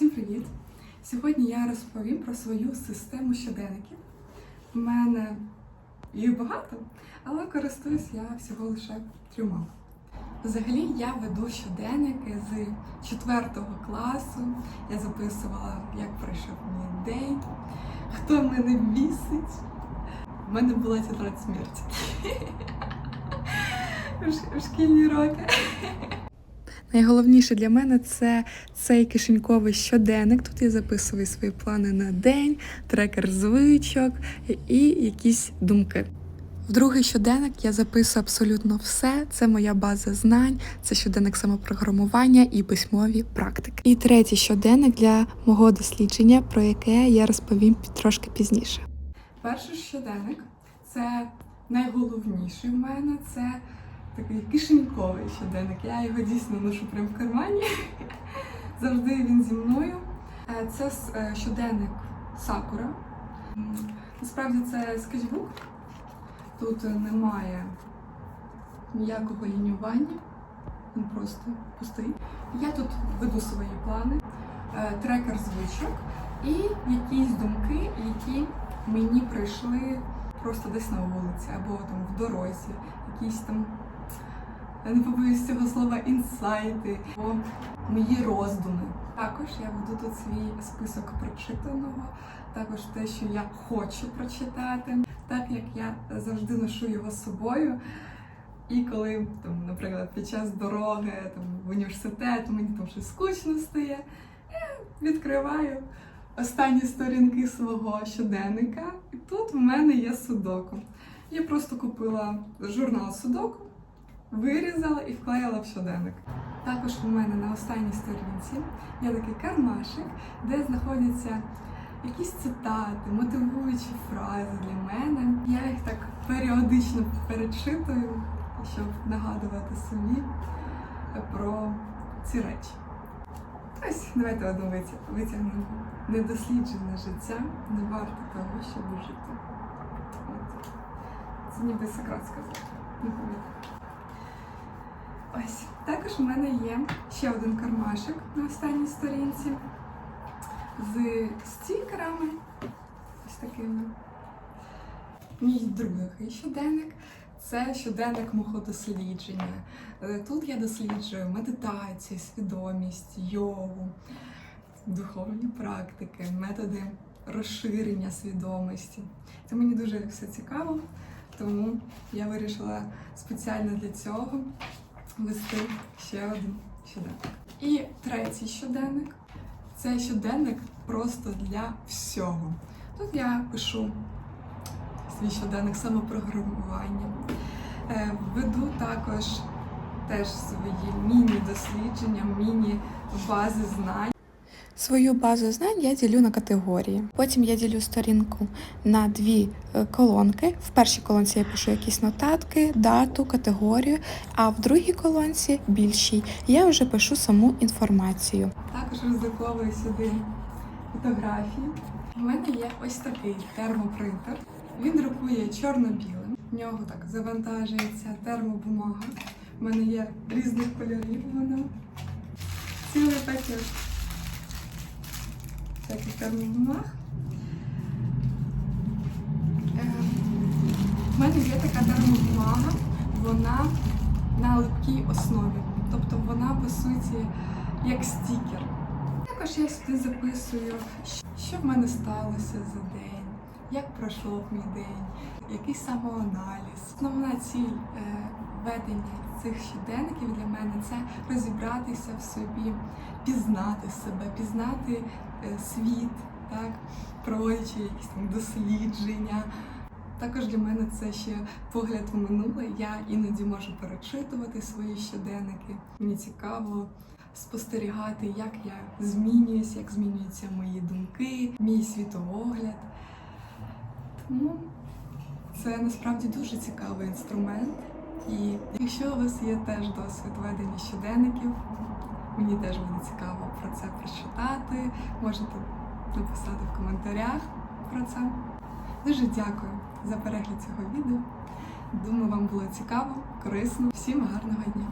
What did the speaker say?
Всім привіт! Сьогодні я розповім про свою систему щоденників. У мене їх багато, але користуюсь я всього лише трьома. Взагалі я веду щоденники з 4 класу. Я записувала, як пройшов мій день, хто мене бісить. У мене була тетрадь смерті. У шкільні роки. Найголовніше для мене це цей кишеньковий щоденник. Тут я записую свої плани на день, трекер звичок і якісь думки. В другий щоденник я записую абсолютно все. Це моя база знань, це щоденник самопрограмування і письмові практики. І третій щоденник для мого дослідження, про яке я розповім трошки пізніше. Перший щоденник це найголовніший в мене. Це такий кишеньковий щоденник. Я його дійсно ношу прямо в кармані. Завжди він зі мною. Е, Це е, щоденник Сакура. Насправді це скетчбук. Тут немає ніякого лінювання. Він просто пустий. Я тут веду свої плани, е, трекер звичок і якісь думки, які мені прийшли просто десь на вулиці або там в дорозі, якісь там я не побоюсь цього слова інсайти, або мої роздуми. Також я веду тут свій список прочитаного, також те, що я хочу прочитати, так як я завжди ношу його з собою. І коли, там, наприклад, під час дороги там, в університет мені там щось скучно стає, я відкриваю останні сторінки свого щоденника, і тут в мене є судоку. Я просто купила журнал судоку, вирізала і вклеїла в щоденник. Також у мене на останній сторінці є такий кармашик, де знаходяться якісь цитати, мотивуючі фрази для мене. Я їх так періодично перечитую, щоб нагадувати собі про ці речі. Ось давайте одну витягнемо. Недосліджене життя не варто того, щоб жити. От. Це ніби Сократ сказав. Ось також у мене є ще один кармашик на останній сторінці з стікерами. Ось такими. Мій другий щоденник це щоденник мого дослідження. Е, Тут я досліджую медитацію, свідомість, йогу, духовні практики, методи розширення свідомості. Це мені дуже все цікаво, тому я вирішила спеціально для цього вести ще один щоденник. І третій щоденник це щоденник просто для всього. Тут я пишу свій щоденник самопрограмування. Е, Веду також теж свої міні-дослідження, міні-бази знань. Свою базу знань я ділю на категорії. Потім я ділю сторінку на дві е, колонки. В першій колонці я пишу якісь нотатки, дату, категорію, а в другій колонці більшій я вже пишу саму інформацію. Також роздруковую сюди фотографії. У мене є ось такий термопринтер. Він друкує чорно-білим. В нього так завантажується термобумага. У мене є різних кольорів вона. Цілий пакет всяких термобумаг. Е, У мене є така термобумага, вона на липкій основі. Тобто вона по суті як стікер. Також я сюди записую, що в мене сталося за день, як пройшов мій день, який самоаналіз. Основна ціль е, ведення цих щоденників для мене це розібратися в собі, пізнати себе, пізнати е, світ, так, проводячи якісь там дослідження. Також для мене це ще погляд у минуле. Я іноді можу перечитувати свої щоденники. Мені цікаво спостерігати, як я змінююсь, як змінюються мої думки, мій світогляд. Тому це насправді дуже цікавий інструмент. І якщо у вас є теж досвід ведення щоденників, мені теж буде цікаво про це прочитати. Можете написати в коментарях про це. Дуже дякую за перегляд цього відео. Думаю, вам було цікаво, корисно. Всім гарного дня!